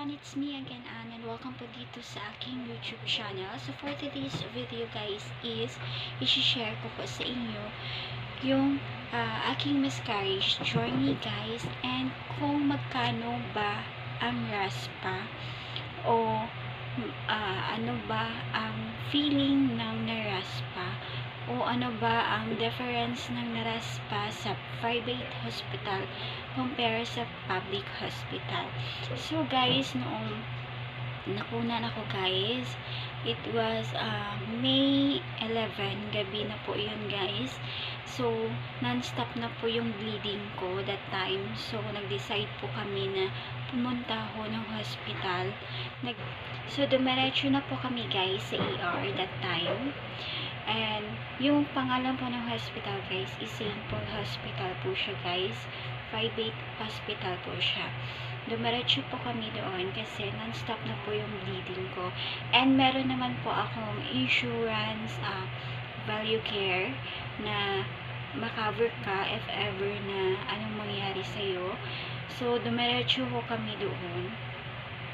everyone, it's me again Ann and welcome po dito sa aking YouTube channel. So for today's video guys is i-share ko po sa inyo yung ah, aking miscarriage journey guys and kung magkano ba ang raspa o ah, ano ba ang feeling ng naraspa o ano ba ang difference ng naraspa sa private hospital compare sa public hospital. So guys, noong nakunan ako guys, it was uh, May 11, gabi na po yun guys. So, non-stop na po yung bleeding ko that time. So, nag-decide po kami na pumunta ho ng hospital. Nag so, dumiretso na po kami guys sa ER that time. And, yung pangalan po ng hospital guys is St. Paul Hospital po siya guys. Private hospital po siya. Dumiretso po kami doon kasi non-stop na po yung bleeding ko. And meron naman po akong insurance uh, value care na makover ka if ever na anong mangyari sa'yo. So, dumiretso po kami doon.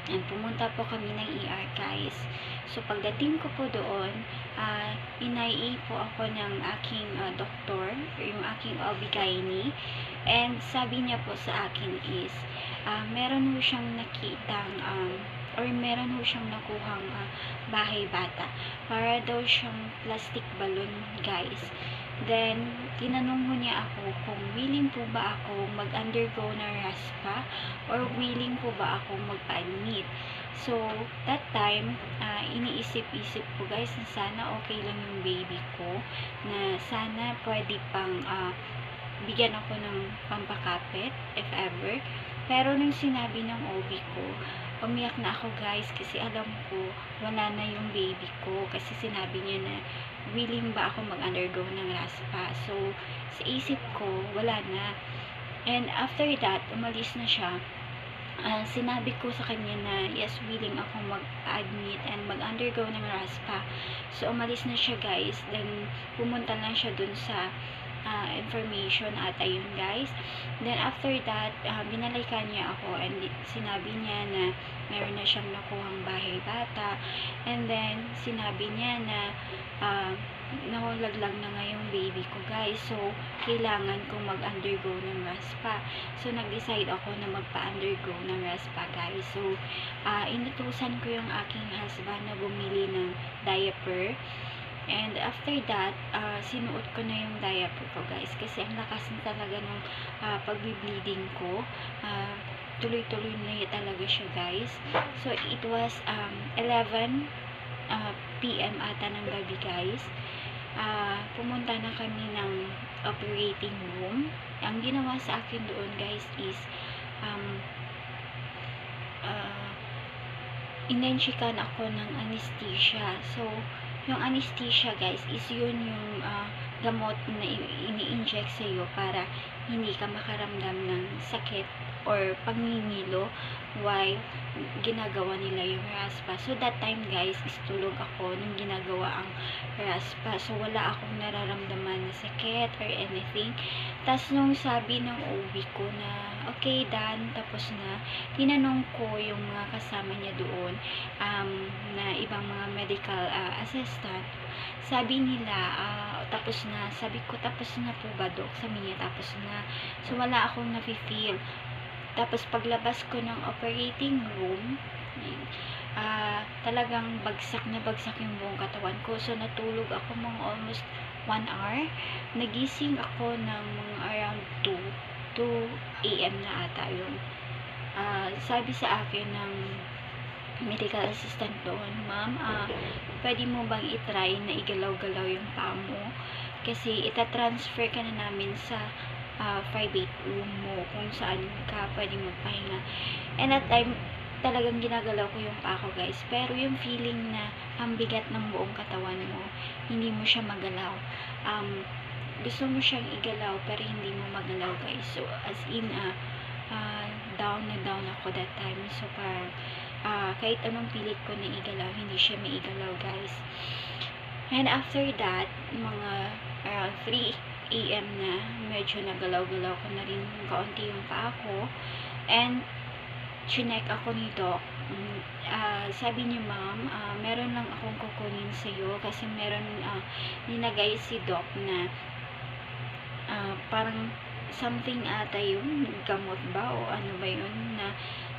And pumunta po kami ng ER guys. So, pagdating ko po doon, uh, inai po ako ng aking uh, doktor, yung aking OB-GYN. And sabi niya po sa akin is, uh, meron ho siyang nakitang, um, or meron ho siyang nakuhang uh, bahay bata. Para daw siyang plastic balloon, guys. Then, tinanong ho niya ako kung willing po ba ako mag-undergo ng RASPA or willing po ba ako magpa-admit. So, that time, uh, iniisip-isip ko guys na sana okay lang yung baby ko, na sana pwede pang uh, bigyan ako ng pampakapit, if ever. Pero nung sinabi ng OB ko, umiyak na ako guys kasi alam ko wala na yung baby ko kasi sinabi niya na willing ba ako mag-undergo ng RASPA. So, sa isip ko, wala na. And after that, umalis na siya. Uh, sinabi ko sa kanya na yes, willing ako mag-admit and mag-undergo ng RASPA. So, umalis na siya guys. Then, pumunta lang siya dun sa uh, information at ayun guys. Then after that, uh, binalikan niya ako and sinabi niya na meron na siyang nakuhang bahay bata. And then sinabi niya na uh, nahulaglag na nga baby ko guys. So, kailangan kong mag-undergo ng RASPA. So, nag-decide ako na magpa-undergo ng RASPA guys. So, uh, inutusan ko yung aking husband na bumili ng diaper. And after that, uh, sinuot ko na yung diaper ko guys. Kasi ang lakas na talaga ng uh, pagbi-bleeding ko. Uh, tuloy-tuloy na talaga siya guys. So, it was um, 11 uh, PM ata ng gabi guys. Uh, pumunta na kami ng operating room. Ang ginawa sa akin doon guys is um, uh, inensyikan ako ng anesthesia. So, yung anesthesia guys is yun yung uh, gamot na ini-inject sa iyo para hindi ka makaramdam ng sakit or pangingilo while ginagawa nila yung raspa. So, that time guys, is tulog ako nung ginagawa ang raspa. So, wala akong nararamdaman na sakit or anything. Tapos, nung sabi ng OB ko na, okay, done, tapos na, tinanong ko yung mga kasama niya doon, um, na ibang mga medical uh, assistant, sabi nila, uh, tapos na, sabi ko, tapos na po ba, Dok? Sabi niya, tapos na. So, wala akong nafe-feel. Tapos, paglabas ko ng operating room, uh, talagang bagsak na bagsak yung buong katawan ko. So, natulog ako mga almost 1 hour. Nagising ako ng mga around 2, 2 a.m. na ata yun. Uh, sabi sa akin ng medical assistant doon, ma'am, uh, pwede mo bang itry na igalaw-galaw yung paa mo? Kasi itatransfer ka na namin sa uh, private room mo kung saan ka pwede magpahinga. And at time, talagang ginagalaw ko yung paa ko guys. Pero yung feeling na ang ng buong katawan mo, hindi mo siya magalaw. Um, gusto mo siyang igalaw pero hindi mo magalaw guys. So, as in, uh, uh, down na down ako that time. So, parang, uh, kahit anong pilit ko na igalaw, hindi siya maigalaw guys. And after that, mga around 3 a.m. na, medyo nagalaw-galaw ko na rin kaunti yung paa ko. And, chinek ako ni Doc Mm, ah, sabi niya, ma'am, ah, meron lang akong kukunin sa'yo kasi meron ah, ninagay si doc na ah, parang something ata yung gamot ba o ano ba yun na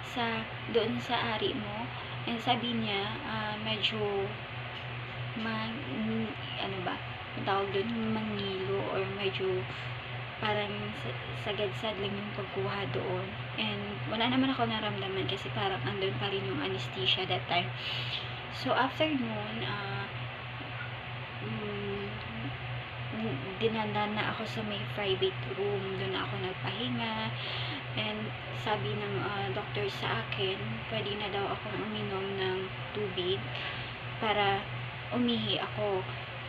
sa doon sa ari mo and sabi niya ah, medyo man, ano ba tawag doon mangilo or medyo parang sa- sagad-sad lang yung pagkuha doon. And wala naman ako naramdaman kasi parang andun pa rin yung anesthesia that time. So after noon ah mm, dinanda na ako sa may private room. Doon ako nagpahinga. And sabi ng ah, doctor sa akin pwede na daw akong uminom ng tubig para umihi ako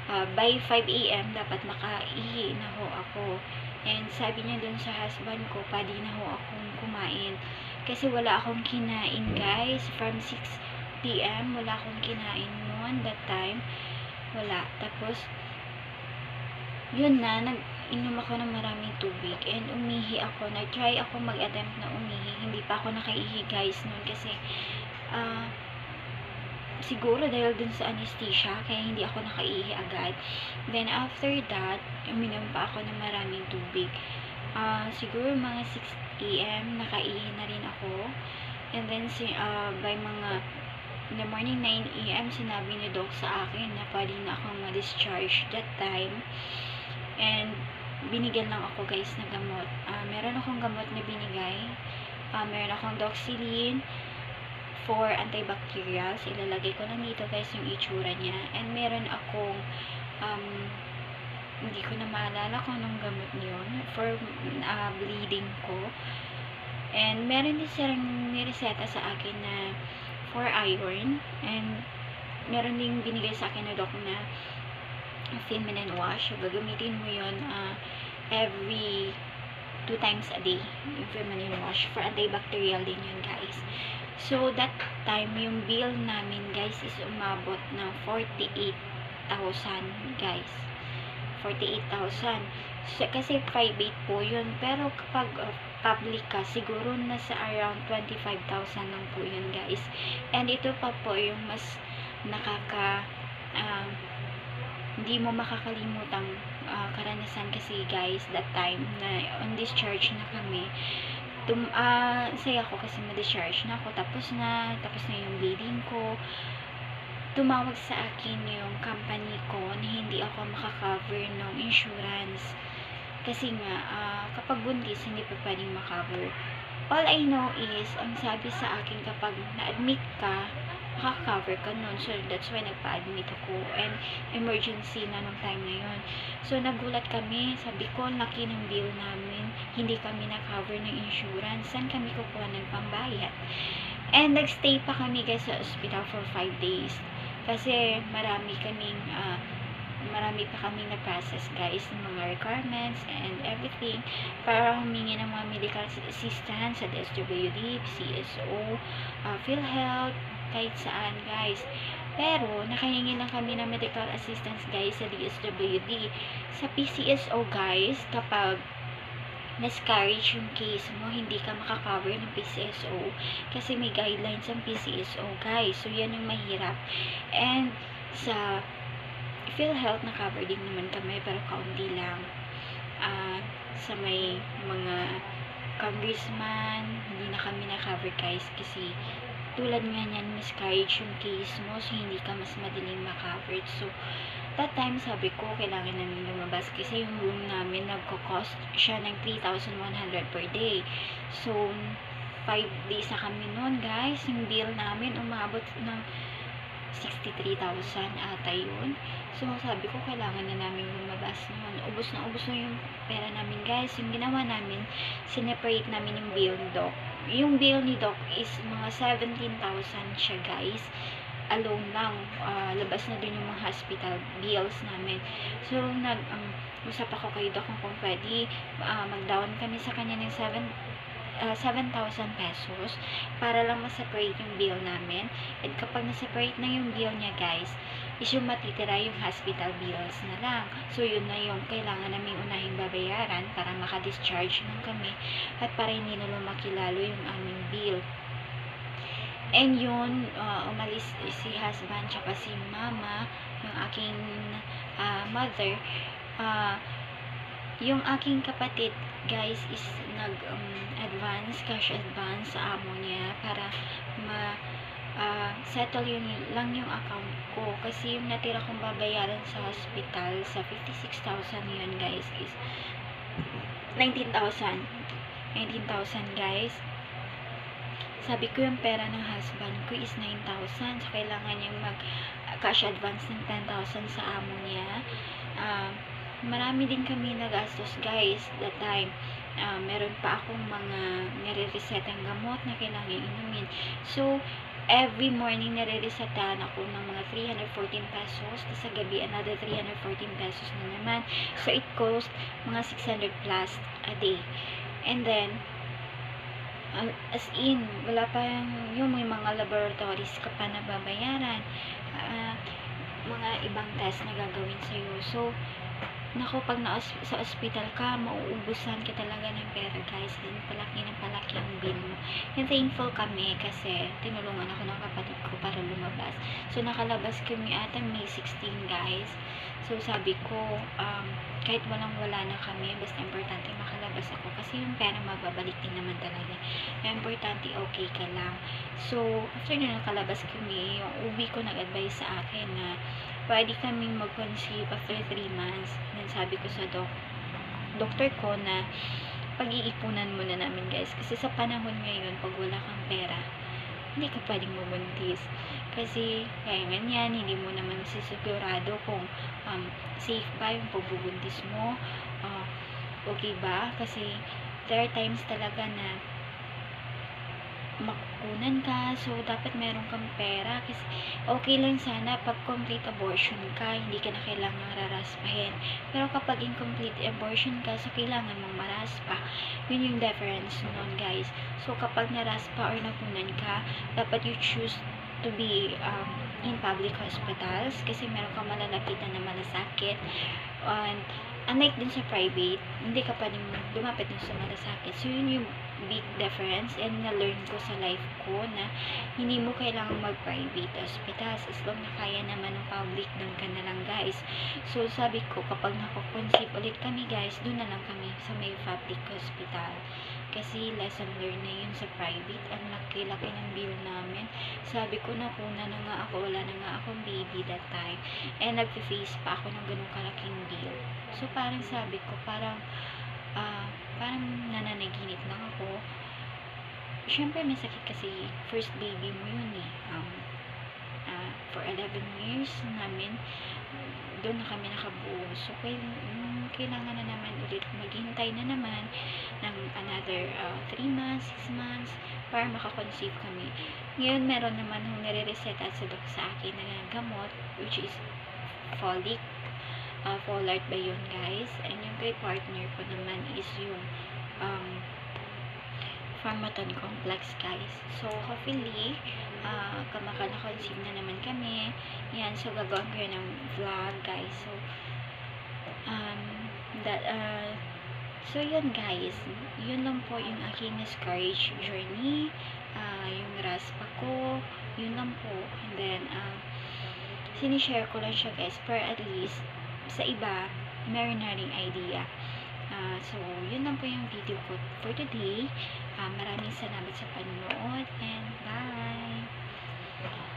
Ah, by 5 a.m. dapat makaihi na ho ako and sabi niya doon sa husband ko pwede na ho akong kumain kasi wala akong kinain guys from 6 p.m. wala akong kinain noon that time wala tapos yun na, nag-inom ako ng maraming tubig and umihi ako. Nag-try ako mag-attempt na umihi. Hindi pa ako nakaihi guys noon kasi ah, siguro dahil dun sa anesthesia kaya hindi ako nakaihi agad. Then after that, uminom pa ako ng maraming tubig. Ah, siguro mga 6 a.m. nakaihi na rin ako. And then si ah, by mga in the morning 9 a.m. sinabi ni doc sa akin na pwede na akong ma-discharge that time. And binigyan lang ako guys na gamot. Ah, meron akong gamot na binigay. Ah, meron akong doxylin for antibacterials. Ilalagay ko lang dito guys yung itsura niya. And meron akong um, hindi ko na maalala kung anong gamot yun for ah, bleeding ko. And meron din silang nireseta sa akin na for iron. And meron din binigay sa akin na doc na feminine wash. Gagamitin mo yun ah, every two times a day. Yung feminine wash. For antibacterial din yun guys. So, that time, yung bill namin guys is umabot ng 48,000 guys. 48,000. So, kasi private po yun. Pero kapag uh, public ka, siguro nasa around 25,000 lang po yun guys. And ito pa po yung mas nakaka um, hindi mo makakalimutang ah, karanasan kasi guys that time na on discharge na kami tum ah, saya ko kasi ma-discharge na ako tapos na tapos na yung bleeding ko. Tumawag sa akin yung company ko na hindi ako makaka-cover ng insurance. Kasi nga ah, kapag buntis hindi pa pwedeng makover all I know is ang sabi sa akin kapag na-admit ka makaka-cover ka nun. So that's why nagpa-admit ako and emergency na nung time na yun. So nagulat kami. Sabi ko laki ng bill namin. Hindi kami na-cover ng insurance. Saan kami kukuha ng pambayad? And nagstay pa kami guys sa hospital for 5 days. Kasi marami kaming ah, marami pa kaming na-process guys ng mga requirements and everything para humingi ng mga medical assistance sa DSWD, CSO, uh, PhilHealth, kahit saan guys. Pero, nakahingi lang kami ng medical assistance guys sa DSWD. Sa PCSO guys, kapag miscarriage yung case mo, hindi ka makakover ng PCSO kasi may guidelines ang PCSO guys. So, yan yung mahirap. And, sa PhilHealth, na-cover din naman kami pero kaunti lang. Ah, sa may mga congressman, hindi na kami na-cover guys kasi tulad nga niyan miscarriage yung case mo so hindi ka mas madaling ma-covered. So, that time sabi ko kailangan namin lumabas kasi yung room namin nagko-cost siya ng 3,100 per day. So, 5 days na kami noon guys. Yung bill namin umabot ng 63,000 ata yun. So, sabi ko, kailangan na namin lumabas noon. Ubus na ubus na yung pera namin, guys. Yung ginawa namin, sineparate namin yung bill ni Doc. Yung bill ni Doc is mga 17,000 siya, guys. Alone lang. Ah, labas na dun yung mga hospital bills namin. So, nag, um, usap ako kay Doc kung pwede ah, mag-down kami sa kanya ng 7 ah, 7,000 pesos para lang ma-separate yung bill namin. And kapag na-separate na yung bill niya, guys, is yung matitira yung hospital bills na lang. So, yun na yung kailangan namin unahing babayaran para maka-discharge lang kami at para hindi na lumaki lalo yung aming bill. And yun, ah, umalis si husband tsaka si mama, yung aking ah, mother. ah, yung aking kapatid, guys, is nag-advance, cash advance sa amo niya para ma ah, settle yun lang yung account ko. Kasi yung natira kong babayaran sa hospital sa 56,000 yun, guys, is 19,000. 19,000, guys. Sabi ko yung pera ng husband ko is 9,000. So, kailangan niyang mag ah, cash advance ng 10,000 sa amo niya. Ah, marami din kami nagastos, guys, that time. Ah, meron pa akong mga nire-reset ang gamot na kailangan inumin. So, every morning nire-resetahan ako ng mga 314 pesos. Tapos sa gabi, another 314 pesos na naman. So, it cost mga 600 plus a day. And then, uh, as in, wala pa yung, may mga laboratories ka pa na babayaran. Ah, mga ibang test na gagawin sa'yo. So, Nako, pag na sa ospital ka, mauubusan ka talaga ng pera, guys. Then, palaki ng palaki ang bill mo. And thankful kami kasi tinulungan ako ng kapatid ko para lumabas. So, nakalabas kami ata May 16, guys. So, sabi ko, um, kahit walang wala na kami, basta importante makalabas ako. Kasi yung pera mababalik din naman talaga. Importante, okay ka lang. So, after na nakalabas kami, yung uwi ko nag-advise sa akin na pwede kaming mag-conceive after 3 months. Then sabi ko sa doc, doctor ko na pag-iipunan muna namin guys. Kasi sa panahon ngayon, pag wala kang pera, hindi ka pwedeng mabuntis. Kasi, kaya ganyan, hindi mo naman sisigurado kung um, safe ba yung pagbubuntis mo. Uh, okay ba? Kasi, there are times talaga na makukunan ka. So, dapat meron kang pera. Kasi, okay lang sana pag complete abortion ka, hindi ka na kailangan raraspahin. Pero kapag incomplete abortion ka, so kailangan mong maraspa. Yun yung difference nun, guys. So, kapag naraspa or nakunan ka, dapat you choose to be um, in public hospitals kasi meron kang malalapitan na malasakit and unlike dun sa private hindi ka pwedeng lumapit dun sa malasakit so yun yung big difference. And na-learn ko sa life ko na hindi mo kailangang mag-private hospitals as long na kaya naman ng public dun ka na lang guys. So sabi ko kapag nakukonceive ulit kami guys dun na lang kami sa may public hospital. Kasi lesson learned na yun sa private. Ang laki-laki ng bill namin. Sabi ko na kuna na nga ako wala na nga akong baby that time. And nag-face pa ako ng ganun kalaking bill. So parang sabi ko parang ah parang nananaginip lang ako. Syempre may sakit kasi first baby mo yun eh. Um, ah, for 11 years namin doon na kami nakabuo. So kailangan na naman ulit maghintay na naman ng another 3 months, 6 months para makakonceive kami. Ngayon meron naman nung nare-reset at sa doc sa akin na gamot which is folic uh, folate ba yun guys? And yung kay partner ko naman is yung um, Pharmaton complex guys. So hopefully uh, kamakana-conceive na naman kami. Yan so gagawin ko yun ng vlog guys. So um, that uh, so yun guys. Yun lang po yung aking miscarriage journey. Uh, yung raspa ko. Yun lang po. And then uh, sinishare ko lang siya guys for at least sa iba, meron na rin idea. Uh, so, yun lang po yung video ko for today. Uh, maraming salamat sa panonood and bye!